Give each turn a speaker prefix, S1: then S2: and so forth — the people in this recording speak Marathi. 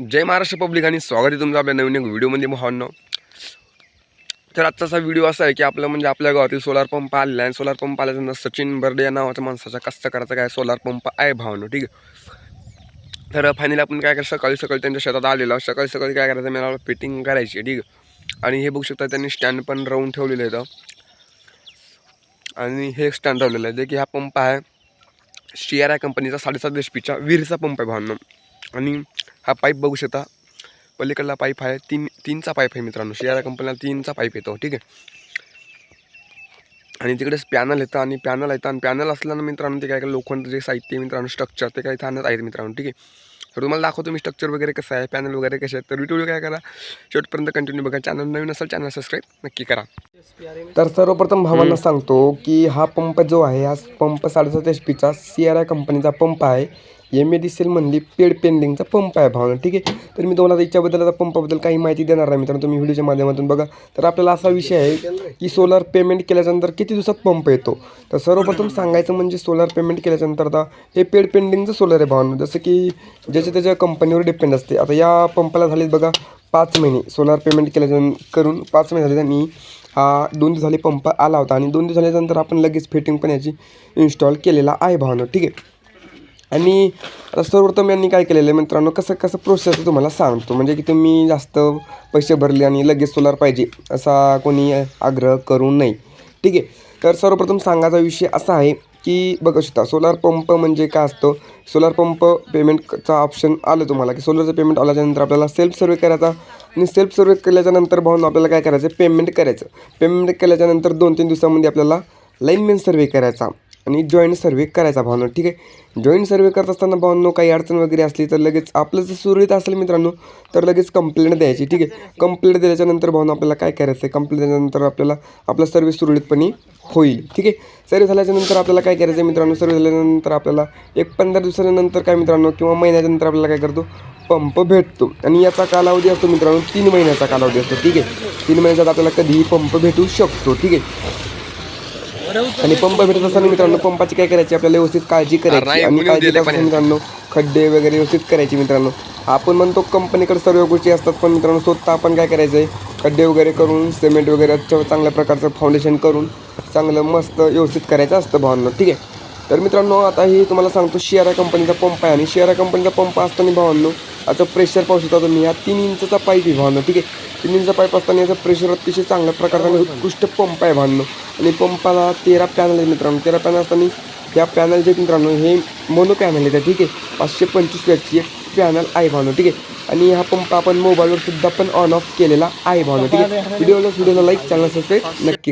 S1: जय महाराष्ट्र पब्लिक आणि स्वागत आहे तुमचं आपल्या नवीन एक व्हिडिओमध्ये भावांनो. तर आजचा व्हिडिओ असा आहे की आपलं म्हणजे आपल्या गावातील सोलार पंप आलेला आहे. सोलार पंप आल्यानंतर सचिन बर्डे या नावाच्या माणसाचा कष्ट करायचा काय? सोलार पंप आहे भावांनो ठीक आहे? तर फायनली आपण काय करायचं? सकाळी सकाळी त्यांच्या शेतात आलेलो सकाळी सकाळी काय करायचं? मला फिटिंग करायची आहे, ठीक आहे? आणि हे बघू शकता त्यांनी स्टँड पण राहून ठेवलेलं आहे आणि हे स्टँड ठेवलेलं आहे. जे की हा पंप आहे. सी आर आय कंपनीचा साडेसात एच पीचा विहिरीचा पंप आहे भावनं. आणि हा पाईप बघू शकता. पलीकडला पाईप आहे तीन तीनचा पाईप आहे मित्रांनो. शियारा कंपनीला तीनचा पाईप येतो ठीक आहे. आणि तिकडेच पॅनल येतं आणि पॅनल येतं आणि पॅनल असल्यानं मित्रांनो ते काय काय लोखंड जे साहित्य मित्रांनो स्ट्रक्चर ते काही आणत आहेत मित्रांनो ठीक आहे. तर तुम्हाला दाखवतो मी स्ट्रक्चर वगैरे कसं आहे पॅनल वगैरे कसे आहेत. तर व्हिडिओ काय करा शेवटपर्यंत कंटिन्यू बघा. चॅनल नवीन असेल चॅनल सबस्क्राईब नक्की करा. तर सर्वप्रथम भावांना सांगतो की हा पंप जो आहे हा पंप साडेसात एच पीचा सी आर आय कंपनीचा पंप आहे. एम ए डी सी म्हणली पेड पेंडिंगचा पंप आहे भावना. ठीक आहे? तर मी तुम्हाला याच्याबद्दल आता पंपाबद्दल काही माहिती देणार नाही मित्रांनो. तुम्ही व्हिडिओच्या माध्यमातून बघा. तर आपल्याला असा विषय आहे की सोलार पेमेंट केल्याच्यानंतर किती दिवसात पंप येतो? तर सर्वप्रथम सांगायचं म्हणजे सोलार पेमेंट केल्याच्यानंतर आता हे पेड पेंडिंगचं सोलर आहे भावना. जसं की ज्याच्या त्याच्या कंपनीवर डिपेंड असते. आता या पंपाला झाले बघा पाच महिने सोलार पेमेंट केल्याच्या करून पाच महिने झाले त्यांनी हा दोन दिवस झाले पंप आला होता. आणि दोन दिवस झाल्यानंतर आपण लगेच फिटिंग पण याची इन्स्टॉल केलेला आहे भावना. ठीक आहे? आणि सर्वप्रथम यांनी काय केलेलं आहे मित्रांनो कसं कसं प्रोसेस आहे तुम्हाला सांगतो. म्हणजे की तुम्ही जास्त पैसे भरले आणि लगेच सोलार पाहिजे असा कोणी आग्रह करू नये ठीक आहे? तर सर्वप्रथम सांगायचा विषय असा आहे की बघू शकता सोलार पंप म्हणजे काय असतं? सोलार पंप पेमेंटचा ऑप्शन आलं तुम्हाला की सोलरचं पेमेंट आल्याच्यानंतर आपल्याला सेल्फ सर्वे करायचा आणि सेल्फ सर्वे केल्याच्यानंतर भाऊन आपल्याला काय करायचं? पेमेंट करायचं. पेमेंट केल्याच्यानंतर दोन तीन दिवसामध्ये आपल्याला लाईनमॅन सर्वे करायचा. आणि जॉईंट सर्वे करायचा भावनो. ठीक आहे? जॉईंट सर्वे करत असताना भावनो काही अडचण वगैरे असली तर लगेच आपलं जर सुरळीत असेल मित्रांनो तर लगेच कंप्लेंट द्यायची. ठीक आहे? कंप्लेंट दिल्याच्यानंतर भावनो आपल्याला काय करायचं आहे कंप्लेंट दिल्यानंतर आपल्याला आपला सर्व्हिस सुरळीतपणे होईल. ठीक आहे? सर्व्हिस झाल्याच्यानंतर आपल्याला काय करायचं आहे मित्रांनो? सर्व्हिस झाल्यानंतर आपल्याला एक पंधरा दिवसानंतर काय मित्रांनो किंवा महिन्याच्या नंतर आपल्याला काय करतो? पंप भेटतो. आणि याचा कालावधी असतो मित्रांनो तीन महिन्याचा कालावधी असतो. ठीक आहे? तीन महिन्याचा आपल्याला कधीही पंप भेटू शकतो. ठीक आहे? आणि पंप भेटत असताना मित्रांनो पंपाची काय करायची? आपल्याला व्यवस्थित काळजी करायची. आणि काळजी असताना मित्रांनो खड्डे वगैरे व्यवस्थित करायची मित्रांनो. आपण म्हणतो कंपनीकडे सर्व गोष्टी असतात पण मित्रांनो स्वतः आपण काय करायचं आहे खड्डे वगैरे करून सिमेंट वगैरे चांगल्या प्रकारचं फाउंडेशन करून चांगलं मस्त व्यवस्थित करायचं असतं भावांना ठीक आहे? तर मित्रांनो आता ही तुम्हाला सांगतो शियारा कंपनीचा पंप आहे. आणि शियारा कंपनीचा पंप असताना भावांनो आता प्रेशर पाहू शकता तुम्ही. हा तीन इंचचा पाईप आहे भावांनो ठीक आहे? तीन इंचचा पाईप असताना याचं प्रेशर अतिशय चांगल्या प्रकारचा उत्कृष्ट पंप आहे भावांनो. आणि पंपाला तेरा पॅनल आहे मित्रांनो. तेरा पॅनल असताना या पॅनल जे मित्रांनो हे मोनो पॅनल आहे ठीक आहे? पाचशे पंचवीस वॅटची एक पॅनल आहे भावनो. ठीक आहे? आणि हा पंप आपण मोबाईलवर सुद्धा पण ऑन ऑफ केलेला आहे भावनो. ठीक आहे? व्हिडिओला व्हिडिओला लाईक चॅनल सबस्क्राईब नक्की